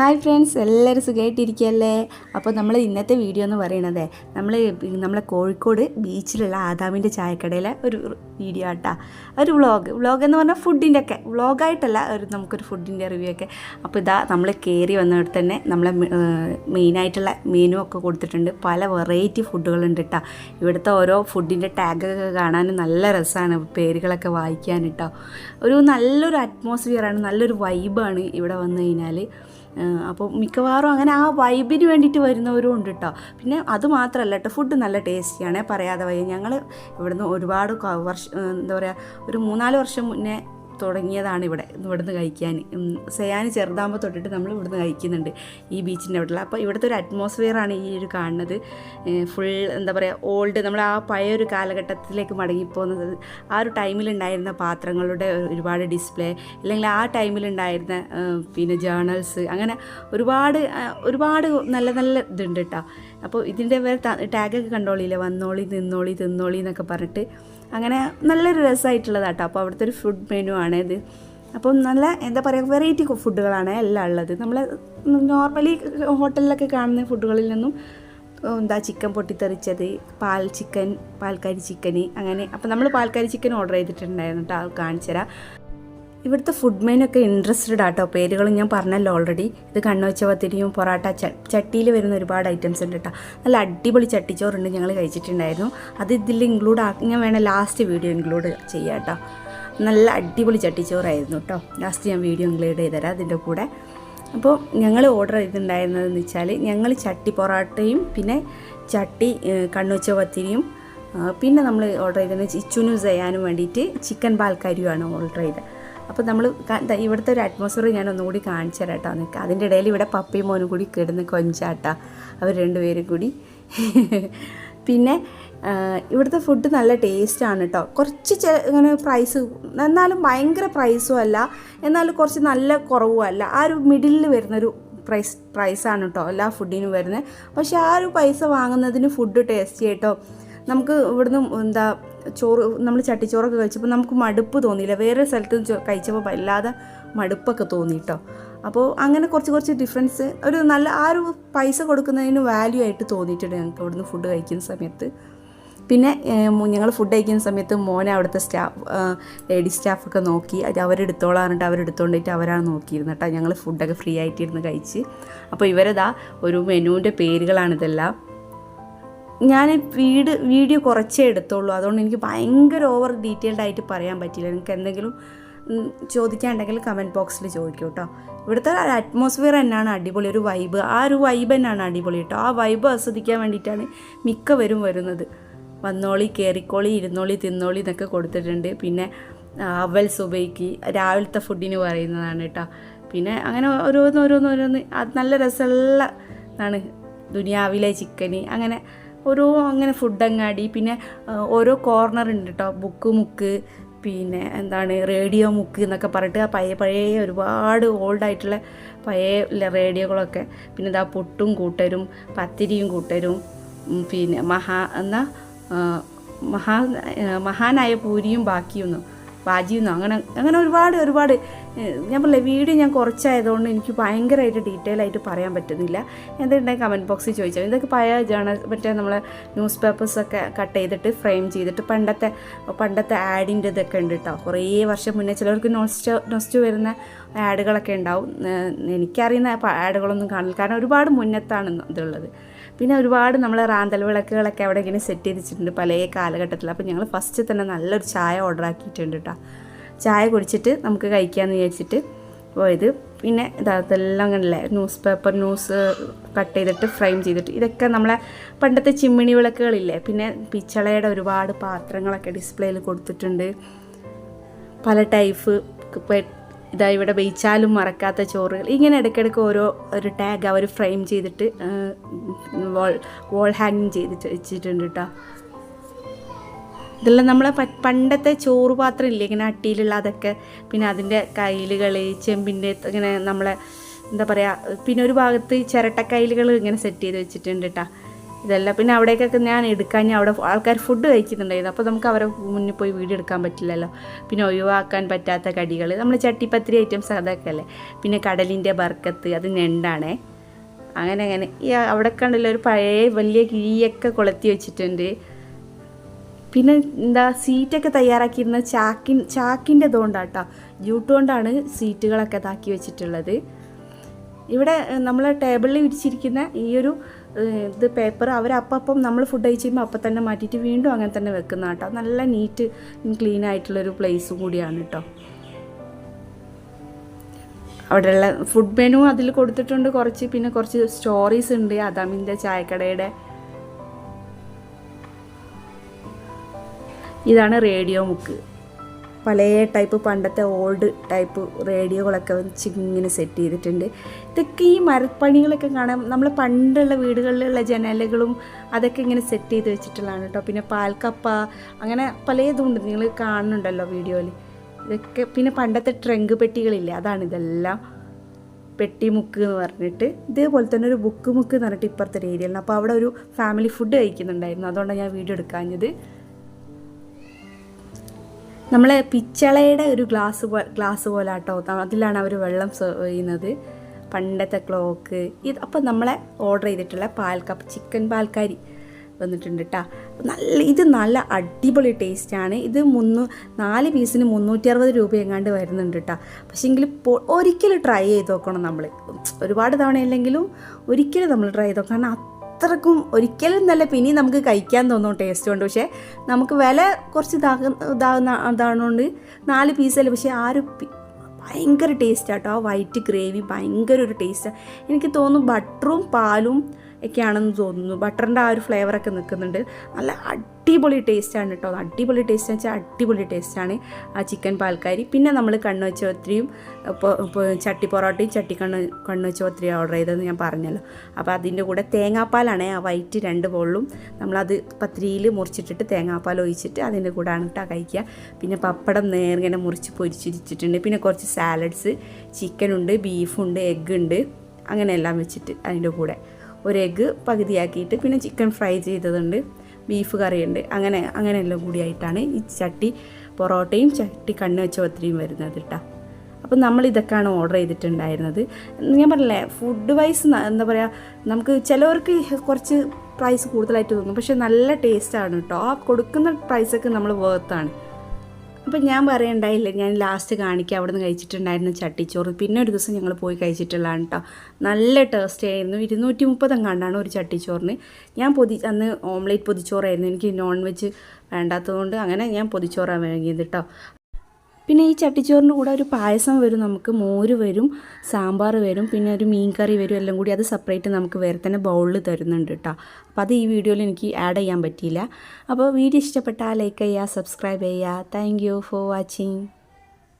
Hi friends എല്ലാവരും സുഖമായിട്ടിരിക്കുകയല്ലേ അപ്പോൾ നമ്മൾ ഇന്നത്തെ വീഡിയോ എന്ന് പറയണത് നമ്മൾ നമ്മളെ കോഴിക്കോട് ബീച്ചിലുള്ള ആദാമിന്റെ ചായക്കടയിലെ ഒരു വീഡിയോ ആട്ടാ. ഒരു വ്ളോഗ് വ്ളോഗ് എന്ന് പറഞ്ഞാൽ ഫുഡിന്റെ ഒക്കെ. വ്ളോഗായിട്ടല്ല ഒരു നമുക്കൊരു ഫുഡിന്റെ റിവ്യൂ ഒക്കെ. അപ്പോൾ ഇതാ നമ്മൾ കയറി വന്നിടത്ത് തന്നെ നമ്മളെ മെയിനായിട്ടുള്ള മെനു ഒക്കെ കൊടുത്തിട്ടുണ്ട്. പല വെറൈറ്റി ഫുഡുകളുണ്ട് കേട്ടോ ഇവിടുത്തെ ഓരോ ഫുഡിന്റെ ടാഗൊക്കെ കാണാൻ നല്ല രസമാണ് പേരുകളൊക്കെ വായിക്കാൻ കേട്ടോ ഒരു നല്ലൊരു അറ്റ്മോസ്ഫിയറാണ് നല്ലൊരു വൈബാണ് ഇവിടെ വന്നു കഴിഞ്ഞാൽ അപ്പോൾ മിക്കവാറും അങ്ങനെ ആ വൈബിന് വേണ്ടിയിട്ട് വരുന്നവരും ഉണ്ട് കേട്ടോ പിന്നെ അത് മാത്രമല്ല കേട്ടോ ഫുഡ് നല്ല ടേസ്റ്റിയാണേ പറയാതെ വയ്യ. ഞങ്ങൾ ഇവിടുന്ന് ഒരുപാട് വർഷം എന്താ പറയുക ഒരു മൂന്നാൽ വർഷം മുന്നേ തുടങ്ങിയതാണ് ഇവിടെ. ഇവിടുന്ന് കഴിക്കാൻ. സയാന് ചെറുതാകുമ്പോൾ തൊട്ടിട്ട് നമ്മൾ ഇവിടുന്ന് കഴിക്കുന്നുണ്ട് ഈ ബീച്ചിന്റെ അവിടെയുള്ള. അപ്പോൾ ഇവിടുത്തെ ഒരു അറ്റ്മോസ്ഫിയറാണ് ഈ ഒരു കാണുന്നത്. ഫുൾ എന്താ പറയുക ഓൾഡ് നമ്മൾ ആ പഴയ ഒരു കാലഘട്ടത്തിലേക്ക് മടങ്ങിപ്പോകുന്നത്. ആ ഒരു ടൈമിലുണ്ടായിരുന്ന പാത്രങ്ങളുടെ ഒരുപാട് ഡിസ്പ്ലേ അല്ലെങ്കിൽ ആ ടൈമിലുണ്ടായിരുന്ന പിന്നെ ജേണൽസ് അങ്ങനെ ഒരുപാട് ഒരുപാട് നല്ല നല്ല ഇതുണ്ട് കേട്ടോ അപ്പോൾ ഇതിന്റെ വേറെ ടാഗൊക്കെ കണ്ടോളിയില്ലേ വന്നോളി നിന്നോളി തിന്നോളി എന്നൊക്കെ പറഞ്ഞിട്ട് അങ്ങനെ നല്ലൊരു രസമായിട്ടുള്ളതാണ് കേട്ടോ അപ്പോൾ അവിടുത്തെ ഒരു ഫുഡ് മെനു ആണ് ഇത് അപ്പം നല്ല എന്താ പറയുക വെറൈറ്റി ഫുഡുകളാണ് എല്ലാം ഉള്ളത്. നമ്മൾ നോർമലി ഹോട്ടലിലൊക്കെ കാണുന്ന ഫുഡുകളിൽ നിന്നും എന്താ ചിക്കൻ പൊട്ടിത്തെറിച്ചത് പാൽ ചിക്കൻ പാൽക്കാരി ചിക്കന് അങ്ങനെ. അപ്പം നമ്മൾ പാൽക്കാരി ചിക്കൻ ഓർഡർ ചെയ്തിട്ടുണ്ടായിരുന്നു കേട്ടോ കാണിച്ചു തരാം ഇവിടുത്തെ ഫുഡ് മെയിനൊക്കെ ഇൻട്രസ്റ്റഡ് ആട്ടോ പേരുകൾ ഞാൻ പറഞ്ഞല്ലോ ഓൾറെഡി ഇത് കണ്ണുവച്ച പത്തിരിയും പൊറാട്ട ചട്ടിയിൽ വരുന്ന ഒരുപാട് ഐറ്റംസ് ഉണ്ട് കേട്ടോ നല്ല അടിപൊളി ചട്ടിച്ചോറുണ്ട് ഞങ്ങൾ കഴിച്ചിട്ടുണ്ടായിരുന്നു അത് ഇതിൽ ഇൻക്ലൂഡ് ആക്കി ഞാൻ വേണേൽ ലാസ്റ്റ് വീഡിയോ ഇൻക്ലൂഡ് ചെയ്യാം കേട്ടോ നല്ല അടിപൊളി ചട്ടിച്ചോറായിരുന്നു കേട്ടോ ലാസ്റ്റ് ഞാൻ വീഡിയോ ഇൻക്ലൂഡ് ചെയ്തുതരാം അതിന്റെ കൂടെ അപ്പോൾ ഞങ്ങൾ ഓർഡർ ചെയ്തിട്ടുണ്ടായിരുന്നതെന്ന് വെച്ചാൽ ഞങ്ങൾ ചട്ടി പൊറാട്ടയും പിന്നെ ചട്ടി കണ്ണുവെച്ച പത്തിരിയും പിന്നെ നമ്മൾ ഓർഡർ ചെയ്തത് ചുനു ചെയ്യാനും വേണ്ടിയിട്ട് ചിക്കൻ പാൽക്കാരിയുമാണ് ഓർഡർ ചെയ്തത് അപ്പോൾ നമ്മൾ ഇവിടുത്തെ ഒരു അറ്റ്മോസ്ഫിയർ ഞാൻ ഒന്നുകൂടി കാണിച്ചു തരാം കേട്ടോ നിൽക്കുക അതിന്റെ ഇടയിൽ ഇവിടെ പപ്പയും മോനും കൂടി കിടന്ന് കൊഞ്ചാട്ടോ. അവർ രണ്ടുപേരും കൂടി. പിന്നെ ഇവിടുത്തെ ഫുഡ് നല്ല ടേസ്റ്റാണ് കേട്ടോ. കുറച്ച് ഇങ്ങനെ പ്രൈസ് എന്നാലും ഭയങ്കര പ്രൈസും അല്ല. എന്നാലും കുറച്ച് നല്ല കുറവും അല്ല. ആ ഒരു മിഡിലിൽ വരുന്നൊരു പ്രൈസ് പ്രൈസാണ് കേട്ടോ എല്ലാ ഫുഡിനും വരുന്നത്. പക്ഷേ ആ ഒരു പൈസ വാങ്ങുന്നതിന് ഫുഡ് ടേസ്റ്റി കേട്ടോ. നമുക്ക് ഇവിടുന്ന് എന്താ ചോറ് നമ്മൾ ചട്ടിച്ചോറൊക്കെ കഴിച്ചപ്പോൾ നമുക്ക് മടുപ്പ് തോന്നിയില്ല. വേറെ സ്ഥലത്ത് കഴിച്ചപ്പോൾ വല്ലാതെ മടുപ്പൊക്കെ തോന്നി കേട്ടോ അപ്പോൾ അങ്ങനെ കുറച്ച് കുറച്ച് ഡിഫറൻസ് ഒരു നല്ല ആ ഒരു പൈസ കൊടുക്കുന്നതിന് വാല്യൂ ആയിട്ട് തോന്നിയിട്ടുണ്ട് ഞങ്ങൾക്ക് അവിടുന്ന് ഫുഡ് കഴിക്കുന്ന സമയത്ത്. പിന്നെ ഞങ്ങൾ ഫുഡ് കഴിക്കുന്ന സമയത്ത് മോനെ അവിടുത്തെ സ്റ്റാഫ് ലേഡി സ്റ്റാഫൊക്കെ നോക്കി. അത് അവരെടുത്തോളാറുണ്ട് അവരെടുത്തോണ്ടിട്ട് അവരാണ് നോക്കിയിരുന്നത് കേട്ടോ ഞങ്ങൾ ഫുഡൊക്കെ ഫ്രീ ആയിട്ടിരുന്ന് കഴിച്ച്. അപ്പോൾ ഇവരതാ ഒരു മെനുവിന്റെ പേരുകളാണിതെല്ലാം. ഞാൻ വീട് വീഡിയോ കുറച്ചേ എടുത്തുള്ളൂ. അതുകൊണ്ട് എനിക്ക് ഭയങ്കര ഓവർ ഡീറ്റെയിൽഡ് ആയിട്ട് പറയാൻ പറ്റില്ല നിങ്ങൾക്ക് എന്തെങ്കിലും ചോദിക്കാണ്ടെങ്കിൽ കമന്റ് ബോക്സിൽ ചോദിക്കൂ കേട്ടോ ഇവിടുത്തെ അറ്റ്മോസ്ഫിയർ തന്നെയാണ് അടിപൊളി. ഒരു വൈബ് ആ ഒരു വൈബ് തന്നെയാണ് അടിപൊളി കേട്ടോ ആ വൈബ് ആസ്വദിക്കാൻ വേണ്ടിയിട്ടാണ് മിക്കവരും വരുന്നത്. വന്നോളി കയറിക്കോളി ഇരുന്നോളി തിന്നോളി എന്നൊക്കെ കൊടുത്തിട്ടുണ്ട്. പിന്നെ അവൽ സുബൈക്ക് രാവിലത്തെ ഫുഡിന് പറയുന്നതാണ് കേട്ടോ പിന്നെ അങ്ങനെ ഓരോന്ന് ഓരോന്ന് ഓരോന്ന്. അത് നല്ല രസമുള്ള ആണ് ദുനിയാവിലെ ചിക്കന് അങ്ങനെ ഓരോ അങ്ങനെ ഫുഡ് അങ്ങാടി പിന്നെ ഓരോ കോർണർ ഉണ്ട് കേട്ടോ ബുക്ക് മുക്ക് പിന്നെ എന്താണ് റേഡിയോ മുക്ക് എന്നൊക്കെ പറഞ്ഞിട്ട് ആ പഴയ പഴയ ഒരുപാട് ഓൾഡായിട്ടുള്ള പഴയ റേഡിയോകളൊക്കെ പിന്നെ ഇതാ പുട്ടും കൂട്ടരും പത്തിരിയും കൂട്ടരും പിന്നെ മഹാ എന്നാ മഹാ മഹാനായ പൂരിയും ബാക്കിയൊന്നും. ബാജിയൊന്നും അങ്ങനെ അങ്ങനെ ഒരുപാട് ഒരുപാട് ഞാൻ പറഞ്ഞില്ലേ വീഡിയോ ഞാൻ കുറച്ചായതുകൊണ്ട് എനിക്ക് ഭയങ്കരമായിട്ട് ഡീറ്റെയിൽ ആയിട്ട് പറയാൻ പറ്റുന്നില്ല. എന്തുണ്ടെങ്കിൽ കമന്റ് ബോക്സിൽ ചോദിച്ചാൽ ഇതൊക്കെ പഴയ ജേണൽ മറ്റേ നമ്മൾ ന്യൂസ് പേപ്പേഴ്സൊക്കെ കട്ട് ചെയ്തിട്ട് ഫ്രെയിം ചെയ്തിട്ട് പണ്ടത്തെ പണ്ടത്തെ ആഡിന്റെ ഇതൊക്കെ ഉണ്ട് കേട്ടോ കുറേ വർഷം മുന്നേ ചിലവർക്ക് നോസ്റ്റ് നോസ്റ്റ് വരുന്ന ആഡുകളൊക്കെ ഉണ്ടാവും. എനിക്കറിയുന്ന ആഡുകളൊന്നും കാണില്ല കാരണം ഒരുപാട് മുന്നത്താണ് ഇതുള്ളത്. പിന്നെ ഒരുപാട് നമ്മൾ റാന്തൽ വിളക്കുകളൊക്കെ അവിടെ ഇങ്ങനെ സെറ്റ് ചെയ്തിട്ടുണ്ട് പല കാലഘട്ടത്തിൽ. അപ്പോൾ ഞങ്ങൾ ഫസ്റ്റ് തന്നെ നല്ലൊരു ചായ ഓർഡർ ആക്കിയിട്ടുണ്ട് കേട്ടോ ചായ കുടിച്ചിട്ട് നമുക്ക് കഴിക്കാമെന്ന് വിചാരിച്ചിട്ട് പോയത്. പിന്നെ ഇതെല്ലാം അങ്ങനല്ലേ ന്യൂസ് പേപ്പർ ന്യൂസ് കട്ട് ചെയ്തിട്ട് ഫ്രെയിം ചെയ്തിട്ട്. ഇതൊക്കെ നമ്മളെ പണ്ടത്തെ ചിമ്മിണി വിളക്കുകളില്ലേ? പിന്നെ പിച്ചളയുടെ ഒരുപാട് പാത്രങ്ങളൊക്കെ ഡിസ്പ്ലേയിൽ കൊടുത്തിട്ടുണ്ട്. പല ടൈപ്പ് ഇതാ ഇവിടെ വെയിച്ചാലും മറക്കാത്ത ചോറുകൾ. ഇങ്ങനെ ഇടയ്ക്കിടയ്ക്ക് ഓരോ ഒരു ടാഗ് അവർ ഫ്രെയിം ചെയ്തിട്ട് വാൾ വോൾ ഹാങ്ങിങ് ചെയ്തിട്ട് വെച്ചിട്ടുണ്ട് കേട്ടോ ഇതെല്ലാം നമ്മളെ പണ്ടത്തെ ചോറ് പാത്രം ഇല്ലേ? ഇങ്ങനെ അട്ടിയിലുള്ള അതൊക്കെ. പിന്നെ അതിന്റെ കയ്യിലുകൾ ചെമ്പിന്റെ ഇങ്ങനെ നമ്മളെ എന്താ പറയുക പിന്നെ ഒരു ഭാഗത്ത് ചിരട്ടക്കൈലുകൾ ഇങ്ങനെ സെറ്റ് ചെയ്ത് വെച്ചിട്ടുണ്ട് കേട്ടോ ഇതെല്ലാം. പിന്നെ അവിടേക്കൊക്കെ ഞാൻ എടുക്കാൻ അവിടെ ആൾക്കാർ ഫുഡ് കഴിക്കുന്നുണ്ടായിരുന്നു. അപ്പോൾ നമുക്ക് അവരെ മുന്നിൽ പോയി വീഡിയോ എടുക്കാൻ പറ്റില്ലല്ലോ. പിന്നെ ഒഴിവാക്കാൻ പറ്റാത്ത കടികൾ നമ്മൾ ചട്ടിപ്പത്തിരി ഐറ്റംസ് അതൊക്കെ അല്ലേ പിന്നെ കടലിന്റെ ബർക്കത്ത് അത് ഞണ്ടാണേ. അങ്ങനെ അങ്ങനെ. ഈ അവിടെ കണ്ടല്ലോ ഒരു പഴയ വലിയ കിഴിയൊക്കെ കൊളുത്തി വെച്ചിട്ടുണ്ട്. പിന്നെ എന്താ സീറ്റൊക്കെ തയ്യാറാക്കിയിരുന്ന ചാക്കിൻ ചാക്കിന്റെ ഇതുകൊണ്ടാട്ടോ. ജൂട്ട് കൊണ്ടാണ് സീറ്റുകളൊക്കെ ഇതാക്കി വെച്ചിട്ടുള്ളത്. ഇവിടെ നമ്മൾ ടേബിളിൽ വിരിച്ചിരിക്കുന്ന ഈ ഒരു ഇത് പേപ്പർ അവർ അപ്പം നമ്മൾ ഫുഡ് കഴിച്ച് കഴിയുമ്പോൾ അപ്പം തന്നെ മാറ്റിയിട്ട് വീണ്ടും അങ്ങനെ തന്നെ വെക്കുന്ന കേട്ടോ. നല്ല നീറ്റ് ക്ലീൻ ആയിട്ടുള്ളൊരു പ്ലേസും കൂടിയാണ് കേട്ടോ. അവിടെയുള്ള ഫുഡ് മെനു അതിൽ കൊടുത്തിട്ടുണ്ട് കുറച്ച് പിന്നെ കുറച്ച് സ്റ്റോറീസ് ഉണ്ട്. അദാമിന്റെ ചായക്കടയുടെ. ഇതാണ് റേഡിയോ മുക്ക് പല ടൈപ്പ് പണ്ടത്തെ ഓൾഡ് ടൈപ്പ് റേഡിയോകളൊക്കെ വെച്ച് ഇങ്ങനെ സെറ്റ് ചെയ്തിട്ടുണ്ട്. ഇതൊക്കെ ഈ മരപ്പണികളൊക്കെ കാണാൻ നമ്മൾ പണ്ടുള്ള വീടുകളിലുള്ള ജനലുകളും അതൊക്കെ ഇങ്ങനെ സെറ്റ് ചെയ്ത് വെച്ചിട്ടുള്ളതാണ് കേട്ടോ പിന്നെ പാൽക്കപ്പ അങ്ങനെ പലതും ഉണ്ട് നിങ്ങൾ കാണുന്നുണ്ടല്ലോ വീഡിയോയിൽ ഇതൊക്കെ പിന്നെ പണ്ടത്തെ ട്രങ്ക് പെട്ടികളില്ലേ? അതാണ് ഇതെല്ലാം. പെട്ടി പെട്ടിമുക്ക് എന്ന് പറഞ്ഞിട്ട്. ഇതേപോലെ തന്നെ ഒരു ബുക്ക് മുക്ക് എന്ന് പറഞ്ഞിട്ട് ഇപ്പുറത്തെ ഏരിയയിൽ അപ്പോൾ അവിടെ ഒരു ഫാമിലി ഫുഡ് കഴിക്കുന്നുണ്ടായിരുന്നു. അതുകൊണ്ടാണ് ഞാൻ വീഡിയോ എടുക്കാഞ്ഞത്. നമ്മളെ പിച്ചളയുടെ ഒരു ഗ്ലാസ് ഗ്ലാസ് പോലെ ആട്ടോ അതിലാണ് അവർ വെള്ളം സെർവ് ചെയ്യുന്നത്. പണ്ടത്തെ ക്ലോക്ക്. ഇത് അപ്പം നമ്മളെ ഓർഡർ ചെയ്തിട്ടുള്ള പാൽ കപ്പ് ചിക്കൻ പാൽക്കാരി വന്നിട്ടുണ്ട് കേട്ടോ നല്ല ഇത് നല്ല അടിപൊളി ടേസ്റ്റാണ്. ഇത് മുന്നൂ നാല് പീസിന് മുന്നൂറ്റി അറുപത് രൂപ എങ്ങാണ്ട് വരുന്നുണ്ട് കേട്ടോ പക്ഷേങ്കിൽ ഒരിക്കലും ട്രൈ ചെയ്ത് നോക്കണം നമ്മൾ ഒരുപാട് തവണയില്ലെങ്കിലും ഒരിക്കലും നമ്മൾ ട്രൈ ചെയ്ത് നോക്കണം. അത്രക്കും ഒരിക്കലും നല്ല പിന്നെയും നമുക്ക് കഴിക്കാൻ തോന്നും ടേസ്റ്റ് കൊണ്ട്. പക്ഷേ നമുക്ക് വില കുറച്ച് ഇതാകുന്ന ഇതാകുന്ന ഇതാണോണ്ട് നാല് പീസല്ലേ പക്ഷേ ആ ഒരു ഭയങ്കര ടേസ്റ്റ് ആട്ടോ ആ വൈറ്റ് ഗ്രേവി ഭയങ്കര ഒരു ടേസ്റ്റാണ് എനിക്ക് തോന്നുന്നു ബട്ടറും പാലും ഒക്കെയാണെന്ന് തോന്നുന്നു. ബട്ടറിന്റെ ആ ഒരു ഫ്ലേവറൊക്കെ നിൽക്കുന്നുണ്ട്. നല്ല അടിപൊളി ടേസ്റ്റാണ് കേട്ടോ. അടിപൊളി ടേസ്റ്റ് വെച്ചാൽ അടിപൊളി ടേസ്റ്റാണ് ആ ചിക്കൻ പാൽക്കാരി. പിന്നെ നമ്മൾ കണ്ണു വെച്ച ഒത്തിരിയും ഇപ്പോൾ ഇപ്പോൾ ചട്ടി പൊറോട്ടയും ചട്ടി കണ്ണ് കണ്ണു വെച്ച ഒത്തിരി ഓർഡർ ചെയ്തതെന്ന് ഞാൻ പറഞ്ഞല്ലോ. അപ്പോൾ അതിന്റെ കൂടെ തേങ്ങാപ്പാലാണ് ആ വൈറ്റ് രണ്ട് ബോളിലും നമ്മളത് പത്തിരിയിൽ മുറിച്ചിട്ടിട്ട് തേങ്ങാപ്പാൽ ഒഴിച്ചിട്ട് അതിന്റെ കൂടെയാണ് കേട്ടോ കഴിക്കുക. പിന്നെ പപ്പടം നേരിങ്ങനെ മുറിച്ച് പൊരിച്ചിരിച്ചിട്ടുണ്ട്. പിന്നെ കുറച്ച് സാലഡ്സ് ചിക്കനുണ്ട് ബീഫുണ്ട് എഗ്ഗ് ഉണ്ട്. അങ്ങനെ എല്ലാം വെച്ചിട്ട് അതിന്റെ കൂടെ. ഒരു എഗ്ഗ് പകുതിയാക്കിയിട്ട് പിന്നെ ചിക്കൻ ഫ്രൈ ചെയ്തതുണ്ട്. ബീഫ് കറിയുണ്ട്. അങ്ങനെ അങ്ങനെ എല്ലാം കൂടിയായിട്ടാണ് ഈ ചട്ടി പൊറോട്ടയും ചട്ടി കണ്ണ് വെച്ച ഒത്തിരിയും വരുന്നത് കേട്ടോ അപ്പം നമ്മൾ ഇതൊക്കെയാണ് ഓർഡർ ചെയ്തിട്ടുണ്ടായിരുന്നത്. ഞാൻ പറഞ്ഞില്ലേ ഫുഡ് വൈസ് എന്താ പറയുക നമുക്ക് ചിലവർക്ക് കുറച്ച് പ്രൈസ് കൂടുതലായിട്ട് തോന്നും. പക്ഷെ നല്ല ടേസ്റ്റാണ് കേട്ടോ ആ കൊടുക്കുന്ന പ്രൈസൊക്കെ നമ്മൾ വേർത്താണ് അപ്പം ഞാൻ പറയണ്ടായില്ല ഞാൻ ലാസ്റ്റ് കാണിക്കുക അവിടെ നിന്ന് കഴിച്ചിട്ടുണ്ടായിരുന്ന ചട്ടിച്ചോറ്. പിന്നെ ഒരു ദിവസം ഞങ്ങൾ പോയി കഴിച്ചിട്ടുള്ളതാണ് കേട്ടോ നല്ല ടേസ്റ്റ് ആയിരുന്നു. ഇരുന്നൂറ്റി മുപ്പതെങ്ങാണ്ടാണ് ഒരു ചട്ടിച്ചോറിന്. ഞാൻ പൊതി അന്ന് ഓംലേറ്റ് പൊതിച്ചോറായിരുന്നു. എനിക്ക് നോൺ വെജ് വേണ്ടാത്തതുകൊണ്ട് അങ്ങനെ ഞാൻ പൊതിച്ചോറാണ് വാങ്ങിയത് കേട്ടോ പിന്നെ ഈ ചട്ടിച്ചോറിന്റെ കൂടെ ഒരു പായസം വരും നമുക്ക്. മോര് വരും സാമ്പാർ വരും പിന്നെ ഒരു മീൻ കറി വരും എല്ലാം കൂടി അത് സെപ്പറേറ്റ് നമുക്ക് വേറെ തന്നെ ബൗളിൽ തരുന്നുണ്ട് കേട്ടോ അപ്പോൾ അത് ഈ വീഡിയോയിൽ എനിക്ക് ആഡ് ചെയ്യാൻ പറ്റിയില്ല. അപ്പോൾ വീഡിയോ ഇഷ്ടപ്പെട്ടാൽ ലൈക്ക് ചെയ്യുക സബ്സ്ക്രൈബ് ചെയ്യുക. Thank for watching